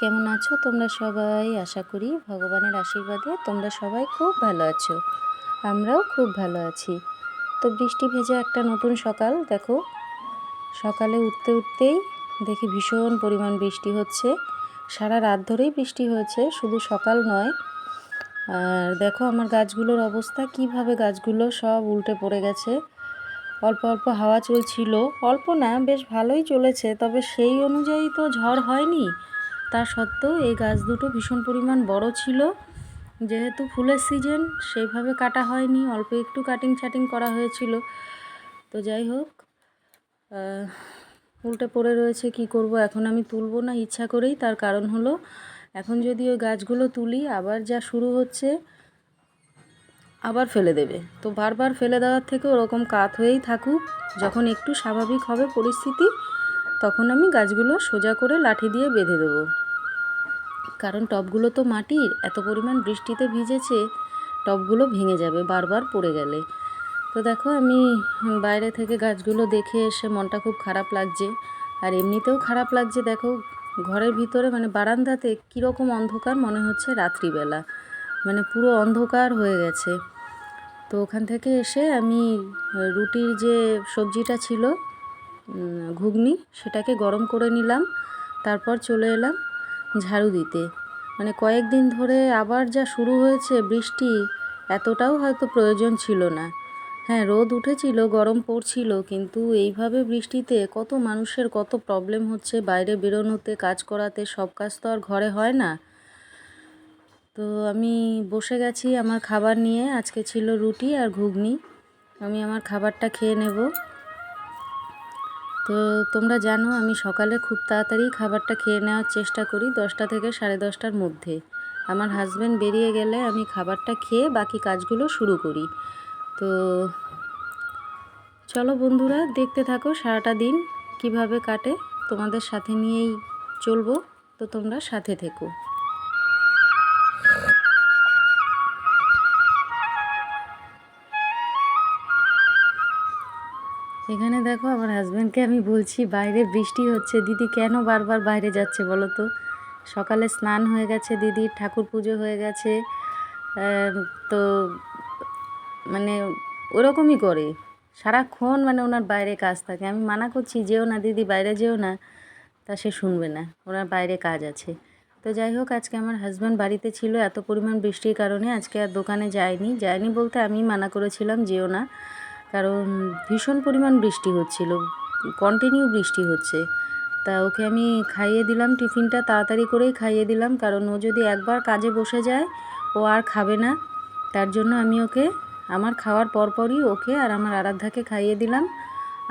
কেমন আছো? তোমরা সবাই আশা করি ভগবানের আশীর্বাদে তোমরা সবাই খুব ভালো আছো। আমরাও খুব ভালো আছি। তো বৃষ্টি ভেজা একটা নতুন সকাল, দেখো। সকালে উঠতে উঠতেই দেখি ভীষণ পরিমাণ বৃষ্টি হচ্ছে। সারা রাত ধরেই বৃষ্টি হয়েছে, শুধু সকাল নয়। আর দেখো আমার গাছগুলোর অবস্থা, কীভাবে গাছগুলো সব উল্টে পড়ে গেছে। অল্প অল্প হাওয়া চলছিল। অল্প না, বেশ ভালোই চলেছে, তবে সেই অনুযায়ী তো ঝড় হয়নি। তা সত্ত্বেও এই গাছ দুটো ভীষণ পরিমাণ বড় ছিল। যেহেতু ফুলের সিজন সেইভাবে কাটা হয়নি, অল্প একটু কাটিং ছাটিং করা হয়েছিল। তো যাই হোক উল্টে পড়ে রয়েছে, কি করব? এখন আমি তুলবো না, ইচ্ছা করেই। তার কারণ হলো, এখন যদি ওই গাছগুলো তুলি, আবার যা শুরু হচ্ছে, আবার ফেলে দেবে। তো বারবার ফেলে দেওয়ার থেকে ওরকম কাত হয়েই থাকুক। যখন একটু স্বাভাবিক হবে পরিস্থিতি তখন আমি গাছগুলো সোজা করে লাঠি দিয়ে বেঁধে দেবো। কারণ টবগুলো তো মাটির, এত পরিমাণ বৃষ্টিতে ভিজেছে টবগুলো ভেঙে যাবে, বারবার পড়ে গেলে। তো দেখো, আমি বাইরে থেকে গাছগুলো দেখে এসে মনটা খুব খারাপ লাগছে। আর এমনিতেও খারাপ লাগছে, দেখো, ঘরের ভিতরে মানে বারান্দাতে কীরকম অন্ধকার মনে হচ্ছে রাত্রিবেলা। মানে পুরো অন্ধকার হয়ে গেছে। তো ওখান থেকে এসে আমি রুটির যে সবজিটা ছিল ঘুগনি, সেটাকে গরম করে নিলাম। তারপর চলে এলাম ঝাড়ু দিতে। মানে কয়েকদিন ধরে আবার যা শুরু হয়েছে বৃষ্টি, এতটাও হয়তো প্রয়োজন ছিল না। হ্যাঁ রোদ উঠেছিল, গরম পড়ছিল, কিন্তু এইভাবে বৃষ্টিতে কত মানুষের কত প্রবলেম হচ্ছে, বাইরে বেরোনোতে, কাজ করাতে, সব কাজ তো আর ঘরে হয় না। তো আমি বসে গেছি আমার খাবার নিয়ে, আজকে ছিল রুটি আর ঘুগনি। আমি আমার খাবারটা খেয়ে নেব। তো তোমরা জানো, আমি সকালে খুব তাড়াতাড়ি খাবারটা খেয়ে নেওয়ার চেষ্টা করি দশটা থেকে সাড়ে দশটার মধ্যে। আমার হাজব্যান্ড বেরিয়ে গেলে আমি খাবারটা খেয়ে বাকি কাজগুলো শুরু করি। তো চলো বন্ধুরা, দেখতে থাকো সারাটা দিন কীভাবে কাটে। তোমাদের সাথে নিয়েই চলবো। তো তোমরা সাথে থেকো। এখানে দেখো আমার হাজব্যান্ডকে আমি বলছি, বাইরে বৃষ্টি হচ্ছে, দিদি কেন বারবার বাইরে যাচ্ছে বলো তো? সকালে স্নান হয়ে গেছে দিদির ঠাকুর পুজো হয়ে গেছে তো মানে ওরকমই করে। সারাক্ষণ মানে ওনার বাইরে কাজ থাকে। আমি মানা করছি, যেও না দিদি, বাইরে যেও না। তা সে শুনবে না, ওনার বাইরে কাজ আছে। তো যাই হোক, আজকে আমার হাজব্যান্ড বাড়িতে ছিল এত পরিমাণ বৃষ্টির কারণে, আজকে আর দোকানে যায়নি। যায়নি বলতে আমি মানা করেছিলাম, যেও না। কারণ ভীষণ পরিমাণ বৃষ্টি হচ্ছিল কন্টিনিউ বৃষ্টি হচ্ছে। তা ওকে আমি খাইয়ে দিলাম টিফিনটা, তাড়াতাড়ি করেই খাইয়ে দিলাম, কারণ ও যদি একবার কাজে বসে যায়, ও আর খাবে না। তার জন্য আমি ওকে, আমার খাওয়ার পরপরই ওকে আর আমার আরাধ্যাকে খাইয়ে দিলাম।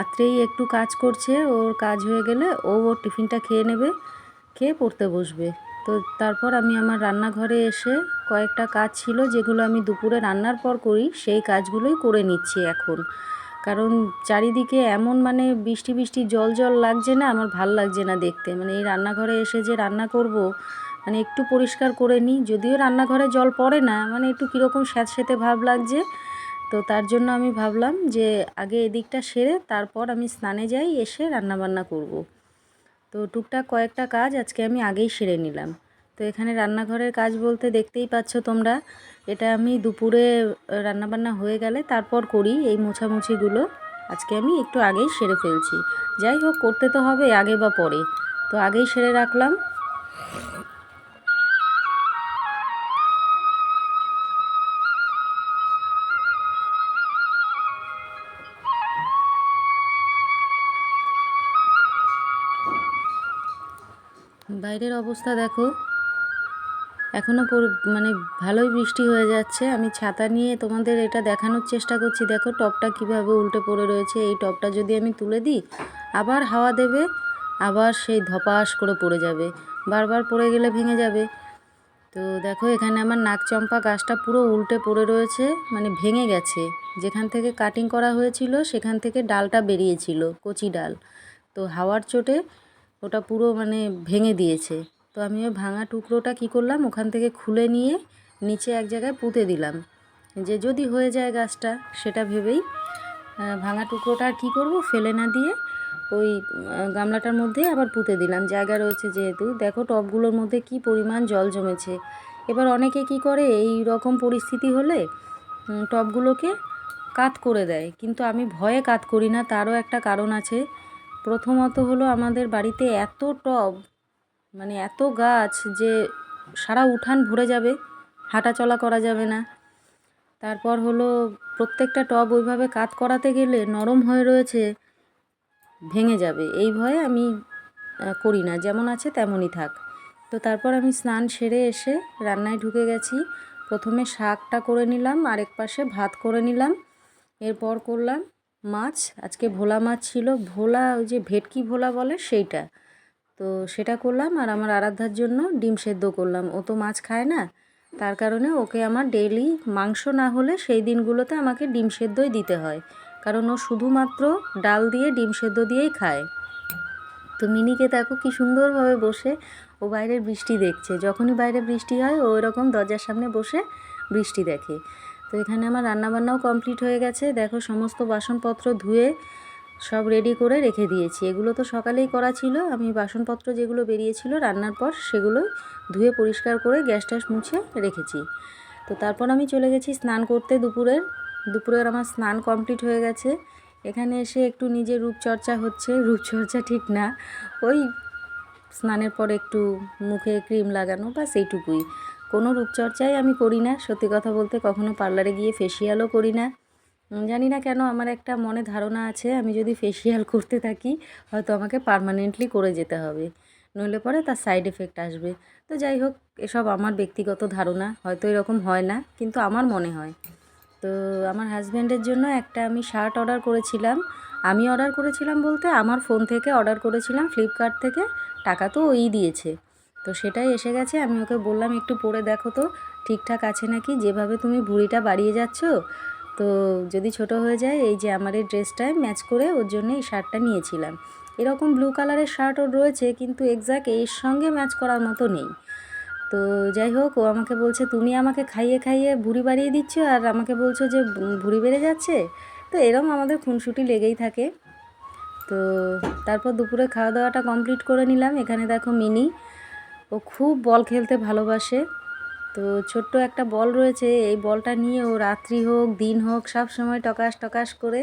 আত্রেই একটু কাজ করছে, ওর কাজ হয়ে গেলে ও ওর টিফিনটা খেয়ে নেবে, খেয়ে পড়তে বসবে। তো তারপর আমি আমার রান্নাঘরে এসে কয়েকটা কাজ ছিল যেগুলো আমি দুপুরে রান্নার পর করি, সেই কাজগুলোই করে নিচ্ছি এখন। কারণ চারিদিকে এমন মানে বৃষ্টি বৃষ্টি, জল জল লাগছে না, আমার ভালো লাগছে না দেখতে। মানে এই রান্নাঘরে এসে যে রান্না করব মানে একটু পরিষ্কার করে নিই, যদিও রান্নাঘরে জল পড়ে না মানে একটু কীরকম স্যাঁতস্যাঁতে ভাব লাগছে। তো তার জন্য আমি ভাবলাম যে আগে এদিকটা সেরে তারপর আমি স্নানে যাই, এসে রান্নাবান্না করব। তো টুকটাক কয়েকটা কাজ আজকে আমি আগেই সেরে নিলাম। তো এখানে রান্নাঘরের কাজ বলতে দেখতেই পাচ্ছ তোমরা, এটা আমি দুপুরে রান্নাবান্না হয়ে গেলে তারপর করি এই মোছামুছিগুলো। আজকে আমি একটু আগেই সেরে ফেলছি। যাই হোক, করতে তো হবে আগে বা পরে। তো আগেই সেরে রাখলাম। বাইরের অবস্থা দেখো। এখনও মানে ভালোই বৃষ্টি হয়ে যাচ্ছে। আমি ছাতা নিয়ে তোমাদের এটা দেখানোর চেষ্টা করছি। দেখো টপটা কীভাবে উল্টে পড়ে রয়েছে। এই টপটা যদি আমি তুলে দিই, আবার হাওয়া দেবে, আবার সেই ধপাস করে পড়ে যাবে। বারবার পড়ে গেলে ভেঙে যাবে। তো দেখো এখানে আমার নাকচম্পা গাছটা পুরো উল্টে পড়ে রয়েছে মানে ভেঙে গেছে। যেখান থেকে কাটিং করা হয়েছিল, সেখান থেকে ডালটা বেরিয়েছিল, কচি ডাল। তো হাওয়ার চোটে ওটা পুরো মানে ভেঙে দিয়েছে। তো আমি ওই ভাঙা টুকরোটা কি করলাম? ওখান থেকে খুলে নিয়ে নিচে এক জায়গায় পুঁতে দিলাম। যে যদি হয়ে যায় গাছটা, সেটা ভেবেই ভাঙা টুকরোটা আর কী করব? ফেলে না দিয়ে ওই গামলাটার মধ্যে আবার পুঁতে দিলাম। জায়গা রয়েছে যেহেতু। দেখো টবগুলোর মধ্যে কি পরিমাণ জল জমেছে। এবার অনেকে কি করে, এই রকম পরিস্থিতি হলে টবগুলোকে কাত করে দেয়। কিন্তু আমি ভয়ে কাত করি না, তারও একটা কারণ আছে। প্রথমত হলো আমাদের বাড়িতে এত টব মানে এত গাছ যে সারা উঠান ভরে যাবে হাঁটা চলা করা যাবে না। তারপর হলো প্রত্যেকটা টব ওইভাবে কাত করাতে গেলে নরম হয়ে রয়েছে, ভেঙে যাবে। এই ভয়ে আমি করি না, যেমন আছে তেমনই থাক। তো তারপর আমি স্নান সেরে এসে রান্নায় ঢুকে গেছি। প্রথমে শাকটা করে নিলাম, আরেক পাশে ভাত করে নিলাম। এরপর করলাম মাছ, আজকে ভোলা মাছ ছিল। ভোলা, ওই যে ভেটকি ভোলা বলে সেইটা। তো সেটা করলাম আর আমার আরাধ্যার জন্য ডিম সেদ্ধ করলাম। ও তো মাছ খায় না, তার কারণে ওকে আমার ডেইলি মাংস না হলে সেই দিনগুলোতে আমাকে ডিম সেদ্ধই দিতে হয়। কারণ ও শুধুমাত্র ডাল দিয়ে ডিম সেদ্ধ দিয়েই খায়। তো মিনিকে দেখো কি সুন্দরভাবে বসে, ও বাইরের বৃষ্টি দেখছে। যখনই বাইরে বৃষ্টি হয়, ও এরকম দরজার সামনে বসে বৃষ্টি দেখে। তো এখানে আমার রান্নাবান্নাও কমপ্লিট হয়ে গেছে। দেখো সমস্ত বাসনপত্র ধুয়ে সব রেডি করে রেখে দিয়েছি। এগুলো তো সকালেই করা ছিল। আমি বাসনপত্র যেগুলো বেরিয়েছিল রান্নার পর সেগুলো ধুয়ে পরিষ্কার করে গ্যাস ট্যাস মুছে রেখেছি। তো তারপর আমি চলে গেছি স্নান করতে দুপুরের। দুপুরের আমার স্নান কমপ্লিট হয়ে গেছে। এখানে এসে একটু নিজের রূপচর্চা হচ্ছে। রূপচর্চা ঠিক না। ওই স্নানের পর একটু মুখে ক্রিম লাগানো বা সেইটুকুই। কোনো রূপচর্চাই আমি করি না। সত্যি কথা বলতে কখনো পার্লারে গিয়ে ফেসিয়ালও করি না। জানি না কেন আমার একটা মনে ধারণা আছে, আমি যদি ফেসিয়াল করতে থাকি, হয়তো আমাকে পার্মানেন্টলি করে যেতে হবে। নইলে পরে তার সাইড এফেক্ট আসবে। তো যাই হোক, এসব আমার ব্যক্তিগত ধারণা, হয়তো এরকম হয় না, কিন্তু আমার মনে হয়। তো আমার হাজব্যান্ডের জন্য একটা আমি শার্ট অর্ডার করেছিলাম। আমি অর্ডার করেছিলাম বলতে আমার ফোন থেকে অর্ডার করেছিলাম ফ্লিপকার্ট থেকে। টাকা তো ওই দিয়েছে। তো সেটাই এসে গেছে, আমি ওকে বললাম, একটু পরে দেখো তো, ঠিকঠাক আছে নাকি? যেভাবে তুমি ভুঁড়িটা বাড়িয়ে যাচ্ছ, তো যদি ছোট হয়ে যায়, এই যে আমার এই ড্রেসটায় ম্যাচ করে ওর জন্য এই শার্টটা নিয়েছিলাম। এরকম ব্লু কালারের শার্ট ওর রয়েছে, কিন্তু এক্স্যাক্ট এর সঙ্গে ম্যাচ করার মতো নেই। তো যাই হোক, ও আমাকে বলছে, তুমি আমাকে খাইয়ে খাইয়ে ভুঁড়ি বাড়িয়ে দিচ্ছ আর আমাকে বলছো যে ভুঁড়ি বেড়ে যাচ্ছে? তো এরম আমাদের খুনসুটি লেগেই থাকে। তো তারপর দুপুরে খাওয়া দাওয়াটা কমপ্লিট করে নিলাম। এখানে দেখো মিনি ও খুব বল খেলতে ভালোবাসে। তো ছোট্ট একটা বল রয়েছে, এই বলটা নিয়ে ও রাত্রি হোক, দিন হোক, সব সময় টকাস টকাস করে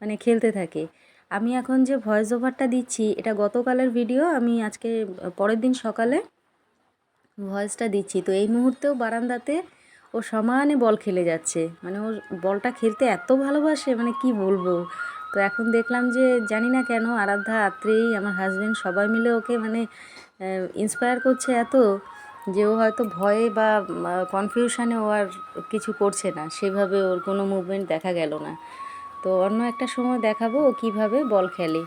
মানে খেলতে থাকে। আমি এখন যে ভয়েস ওভারটা দিচ্ছি, এটা গতকালের ভিডিও আমি আজকে, পরের দিন সকালে ভয়েসটা দিচ্ছি। তো এই মুহূর্তেও বারান্দাতে ও সমানে বল খেলে যাচ্ছে। মানে ওর বলটা খেলতে এত ভালোবাসে মানে কি বলব? তো এখন দেখলাম যে, জানি না কেন, আরাধ্যা আত্রেই আমার হাজব্যান্ড সবাই মিলে ওকে মানে ইন্সপায়ার করছে এত যে ও হয়তো ভয়ে বা কনফিউশানে ও আর কিছু করছে না। সেভাবে ওর কোনো মুভমেন্ট দেখা গেল না। তো অন্য একটা সময় দেখাবো ও কীভাবে বল খেলে।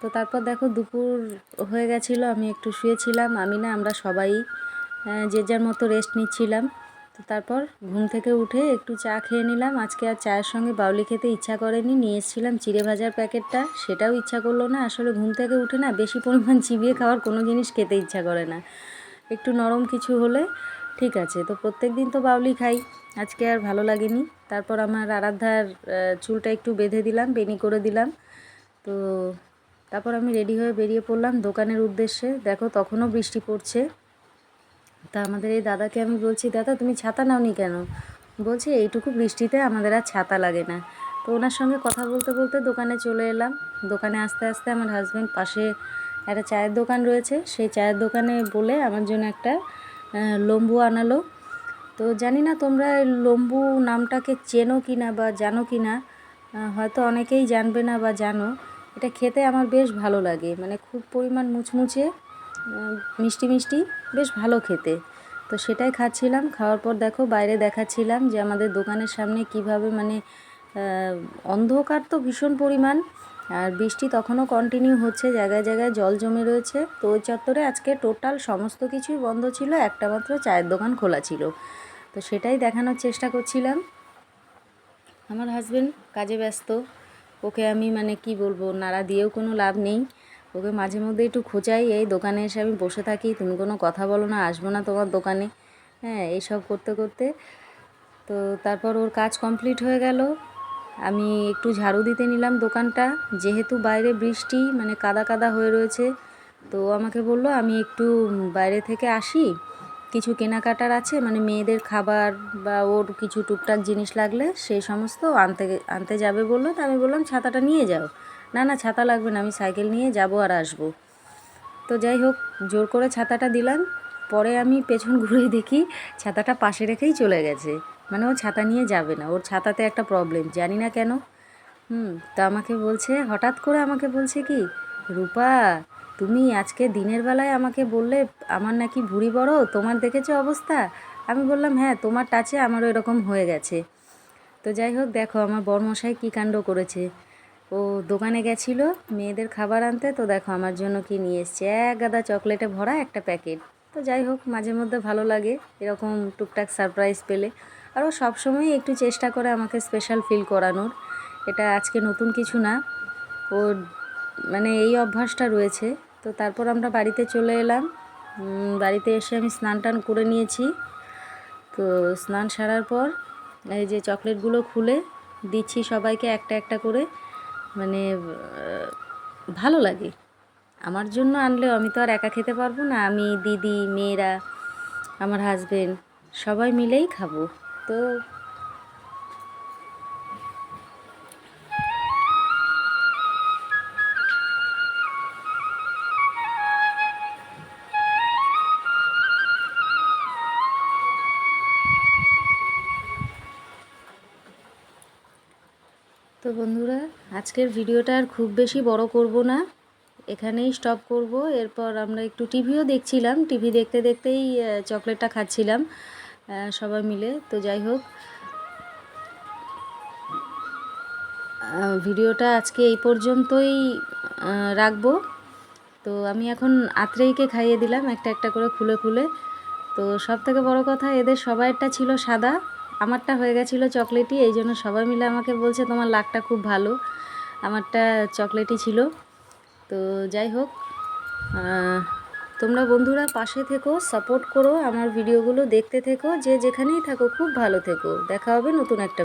তো তারপর দেখো দুপুর হয়ে গেছিল, আমি একটু শুয়েছিলাম। আমি না আমরা সবাই যে যার মতো রেস্ট নিচ্ছিলাম। তো তারপর ঘুম থেকে উঠে একটু চা খেয়ে নিলাম। আজকে আর চায়ের সঙ্গে বাউলি খেতে ইচ্ছা করেনি, নিয়ে এসেছিলাম চিড়ে ভাজার প্যাকেটটা। সেটাও ইচ্ছা করল না, আসলে ঘুম থেকে উঠে না বেশি পরিমাণ চিবিয়ে খাওয়ার কোনো জিনিস খেতে ইচ্ছা করে না। একটু নরম কিছু হলে ঠিক আছে, তো প্রত্যেক দিন তো বাউলি খাই, আজকে আর ভালো লাগেনি। তারপর আমার আরাধ্যার চুলটা একটু বেঁধে দিলাম বেনি করে দিলাম। তো তারপর আমি রেডি হয়ে বেরিয়ে পড়লাম দোকানের উদ্দেশ্যে। দেখো তখনও বৃষ্টি পড়ছে। তা আমাদের এই দাদাকে আমি বলছি, দাদা, তুমি ছাতা নাওনি কেন? বলছে, এইটুকু বৃষ্টিতে আমাদের আর ছাতা লাগে না। তো ওনার সঙ্গে কথা বলতে বলতে দোকানে চলে এলাম। দোকানে আস্তে আস্তে আমার হাজব্যান্ড পাশে একটা চায়ের দোকান রয়েছে। সেই চায়ের দোকানে বলে আমার জন্য একটা লম্বু আনালো। তো জানি না তোমরা লম্বু নামটাকে চেনো কি না বা জানো কি না হয়তো অনেকেই জানবে না বা জানো। এটা খেতে আমার বেশ ভালো লাগে। মানে খুব পরিমাণ মুচমুচে মিষ্টি মিষ্টি, বেশ ভালো খেতে। তো সেটাই খাচ্ছিলাম, খাওয়ার পর দেখো বাইরে দেখাচ্ছিলাম যে আমাদের দোকানের সামনে কীভাবে মানে অন্ধকার তো ভীষণ পরিমাণ, আর বৃষ্টি তখনও কন্টিনিউ হচ্ছে, জায়গায় জায়গায় জল জমে রয়েছে। তো ওই চত্বরে আজকে টোটাল সমস্ত কিছুই বন্ধ ছিল, একটা মাত্র চায়ের দোকান খোলা ছিল। তো সেটাই দেখানোর চেষ্টা করছিলাম। আমার হাজবেন্ড কাজে ব্যস্ত, ওকে আমি মানে কি বলব, নাড়া দিয়েও কোনো লাভ নেই। ওকে মাঝে মধ্যে একটু খোঁচাই, এই দোকানে এসে আমি বসে থাকি, তুমি কোনো কথা বলো না, আসব না তোমার দোকানে। হ্যাঁ এইসব করতে করতে। তো তারপর ওর কাজ কমপ্লিট হয়ে গেল। আমি একটু ঝাড়ু দিতে নিলাম দোকানটা, যেহেতু বাইরে বৃষ্টি মানে কাদা কাদা হয়ে রয়েছে। তো আমাকে বলল, আমি একটু বাইরে থেকে আসি। কিছু কেনাকাটার আছে মানে মেয়েদের খাবার বা ওর কিছু টুকটাক জিনিস লাগলে সেই সমস্ত আনতে আনতে যাবে বলল। তো আমি বললাম, ছাতাটা নিয়ে যাও। না না, ছাতা লাগবে না, আমি সাইকেল নিয়ে যাব আর আসব। তো যাই হোক, জোর করে ছাতাটা দিলাম। পরে আমি পেছন ঘুরে দেখি ছাতাটা পাশে রেখেই চলে গেছে। মানে ও ছাতা নিয়ে যাবে না, ওর ছাতাতে একটা প্রবলেম জানি না কেন। হুম, তো আমাকে বলছে, হঠাৎ করে আমাকে বলছে কি, রূপা, তুমি আজকে দিনের বেলায় আমাকে বললে আমার নাকি ভুঁড়ি বড়, তোমার দেখেছ অবস্থা? আমি বললাম হ্যাঁ তোমার টাচে আমারও এরকম হয়ে গেছে। তো যাই হোক, দেখো, আমার বরমশাই কী কাণ্ড করেছে। ও দোকানে গেছিল মেয়েদের খাবার আনতে, তো দেখো আমার জন্য কি নিয়ে এসছে। এক গাদা চকলেটে ভরা একটা প্যাকেট। তো যাই হোক, মাঝে মধ্যে ভালো লাগে এরকম টুকটাক সারপ্রাইজ পেলে। আর ও সবসময়ই একটু চেষ্টা করে আমাকে স্পেশাল ফিল করানোর। এটা আজকে নতুন কিছু না। ওর মানে এই অভ্যাসটা রয়েছে। তো তারপর আমরা বাড়িতে চলে এলাম। বাড়িতে এসে আমি স্নান টান করে নিয়েছি। তো স্নান সারার পর এই যে চকলেটগুলো খুলে দিচ্ছি সবাইকে একটা একটা করে। মানে ভালো লাগে। আমার জন্য আনলেও আমি তো আর একা খেতে পারব না। আমি, দিদি, মেয়েরা, আমার হাজবেন্ড সবাই মিলেই খাব। তো তো বন্ধুরা, আজকের ভিডিওটা আর খুব বেশি বড় করব না। এখানেই স্টপ করব। এরপর আমরা একটু টিভিও দেখছিলাম। টিভি দেখতে দেখতেই চকলেটটা খাচ্ছিলাম সবাই মিলে। তো যাই হোক ভিডিওটা আজকে এই পর্যন্তই রাখব। তো আমি এখন আত্রেইকে খাইয়ে দিলাম, একটা একটা করে খুলে খুলে। তো সব থেকে বড় কথা, এদের সবাইয়েরটা ছিল সাদা। আমারটা হয়ে গেছিল চকলেটই, এই জন্য সবাই মিলে আমাকে বলছে তোমার লাকটা খুব ভালো। আমারটা চকলেটই ছিল। তো যাই হোক তোমরা বন্ধুরা পাশে থেকো সাপোর্ট করো আমার ভিডিওগুলো, দেখতে থেকো, যে যেখানেই থাকো খুব ভালো থেকো। দেখা হবে নতুন একটা